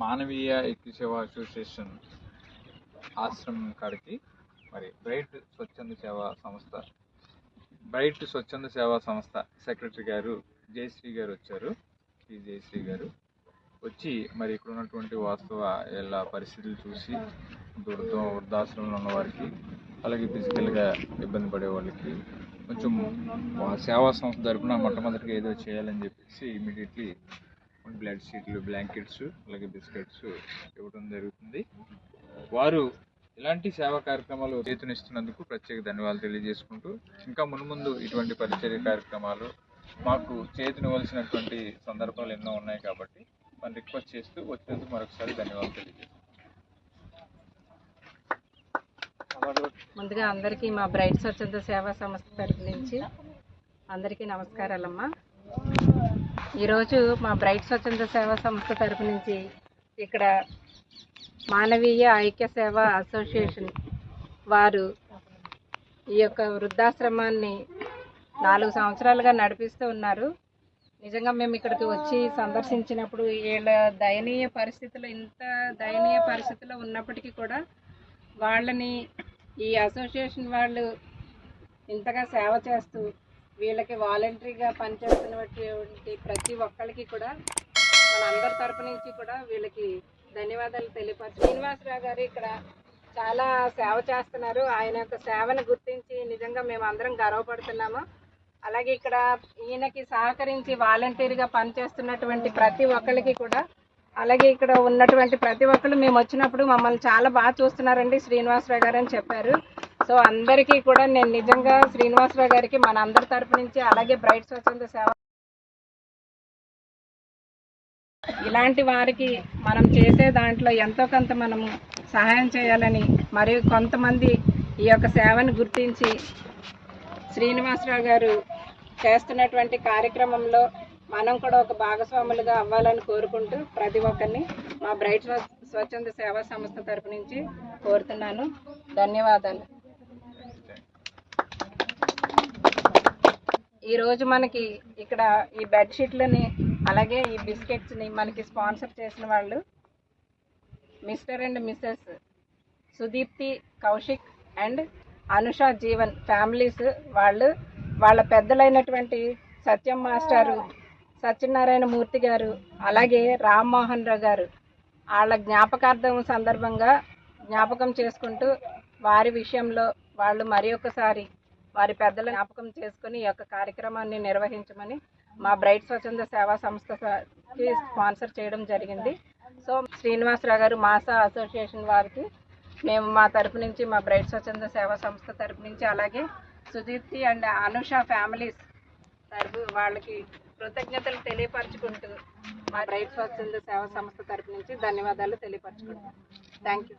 మానవీయ ఐక్య సేవ అసోసియేషన్ ఆశ్రమం కాడికి మరి బ్రైట్ స్వచ్ఛంద సేవా సంస్థ బ్రైట్ స్వచ్ఛంద సేవా సంస్థ సెక్రటరీ గారు జయశ్రీ గారు వచ్చారు. శ్రీ జయశ్రీ గారు వచ్చి మరి ఇక్కడ ఉన్నటువంటి వాస్తవ ఎలా పరిస్థితులు చూసి వృద్ధ వృద్ధాశ్రమంలో ఉన్న వారికి అలాగే ఫిజికల్గా ఇబ్బంది పడే వాళ్ళకి కొంచెం సేవా సంస్థ తరపున మొట్టమొదటిగా ఏదో చేయాలని చెప్పేసి ఇమీడియట్లీ బ్లడ్ షీట్లు బ్లాంకెట్స్ అలాగే బిస్కెట్స్ ఇవ్వడం జరుగుతుంది. వారు ఇలాంటి సేవా కార్యక్రమాలు చేతునిస్తున్నందుకు ప్రత్యేక ధన్యవాదాలు తెలియజేసుకుంటూ ఇంకా మున్ముందు ఇటువంటి పరిచర్య కార్యక్రమాలు మాకు చేతునివ్వాల్సినటువంటి సందర్భాలు ఎన్నో ఉన్నాయి కాబట్టి మనం రిక్వెస్ట్ చేస్తూ వచ్చినందుకు మరొకసారి ధన్యవాదాలు తెలియజేస్తాం ముందుగా అందరికీ మా బ్రైట్ స్వచ్ఛంద సేవా సంస్థ తరపు నుంచి అందరికీ నమస్కారాలమ్మా. ఈరోజు మా బ్రైట్ స్వచ్ఛంద సేవా సంస్థ తరపు నుంచి ఇక్కడ మానవీయ ఐక్య సేవ అసోసియేషన్ వారు ఈ యొక్క వృద్ధాశ్రమాన్ని నాలుగు సంవత్సరాలుగా నడిపిస్తూ ఉన్నారు. నిజంగా మేము ఇక్కడికి వచ్చి సందర్శించినప్పుడు వీళ్ళ దయనీయ పరిస్థితులు ఇంత దయనీయ పరిస్థితుల్లో ఉన్నప్పటికీ కూడా వాళ్ళని ఈ అసోసియేషన్ వాళ్ళు ఇంతగా సేవ చేస్తూ వీళ్ళకి వాలంటరీగా పనిచేస్తున్నటువంటి ప్రతి ఒక్కరికి కూడా మన అందరి తరపు నుంచి కూడా వీళ్ళకి ధన్యవాదాలు తెలియపరచు శ్రీనివాసరావు గారు ఇక్కడ చాలా సేవ చేస్తున్నారు. ఆయన యొక్క సేవను గుర్తించి నిజంగా మేము అందరం గర్వపడుతున్నాము. అలాగే ఇక్కడ ఈయనకి సహకరించి వాలంటీర్గా పనిచేస్తున్నటువంటి ప్రతి ఒక్కరికి కూడా అలాగే ఇక్కడ ఉన్నటువంటి ప్రతి ఒక్కరు మేము వచ్చినప్పుడు మమ్మల్ని చాలా బాగా చూస్తున్నారండి శ్రీనివాసరావు గారు అని చెప్పారు. సో అందరికీ కూడా నేను నిజంగా శ్రీనివాసరావు గారికి మన అందరి తరపు నుంచి అలాగే బ్రైట్ స్వచ్ఛంద సేవ ఇలాంటి వారికి మనం చేసే దాంట్లో ఎంతో కొంత మనము సహాయం చేయాలని మరియు కొంతమంది ఈ యొక్క సేవను గుర్తించి శ్రీనివాసరావు గారు చేస్తున్నటువంటి కార్యక్రమంలో మనం కూడా ఒక భాగస్వాములుగా అవ్వాలని కోరుకుంటూ ప్రతి ఒక్కరిని మా బ్రైట్ స్వచ్ఛంద సేవా సంస్థ తరపు నుంచి కోరుతున్నాను. ధన్యవాదాలు. ఈరోజు మనకి ఇక్కడ ఈ బెడ్షీట్లని అలాగే ఈ బిస్కెట్స్ని మనకి స్పాన్సర్ చేసిన వాళ్ళు Mr and Mrs Sudeepthi Kaushik and Anusha Jeevan families వాళ్ళు వాళ్ళ పెద్దలైనటువంటి సత్యం మాస్టారు సత్యనారాయణ మూర్తి గారు అలాగే రామ్మోహన్ రావు గారు వాళ్ళ జ్ఞాపకార్థం సందర్భంగా జ్ఞాపకం చేసుకుంటూ వారి విషయంలో వాళ్ళు మరి ఒకసారి వారి పెద్దల జ్ఞాపకం చేసుకుని ఈ యొక్క కార్యక్రమాన్ని నిర్వహించమని మా బ్రైట్ స్వచ్ఛంద సేవా సంస్థకి స్పాన్సర్ చేయడం జరిగింది. సో శ్రీనివాసరావు గారు మాసా అసోసియేషన్ వారికి మేము మా తరపు నుంచి మా బ్రైట్ స్వచ్ఛంద సేవా సంస్థ తరపు నుంచి అలాగే సుదీప్తి అండ్ అనుష ఫ్యామిలీస్ తరపు వాళ్ళకి కృతజ్ఞతలు తెలియపరచుకుంటూ మా బ్రైట్ స్వచ్ఛంద సేవా సంస్థ తరపు నుంచి ధన్యవాదాలు తెలియపరచుకుంటాం థ్యాంక్ యూ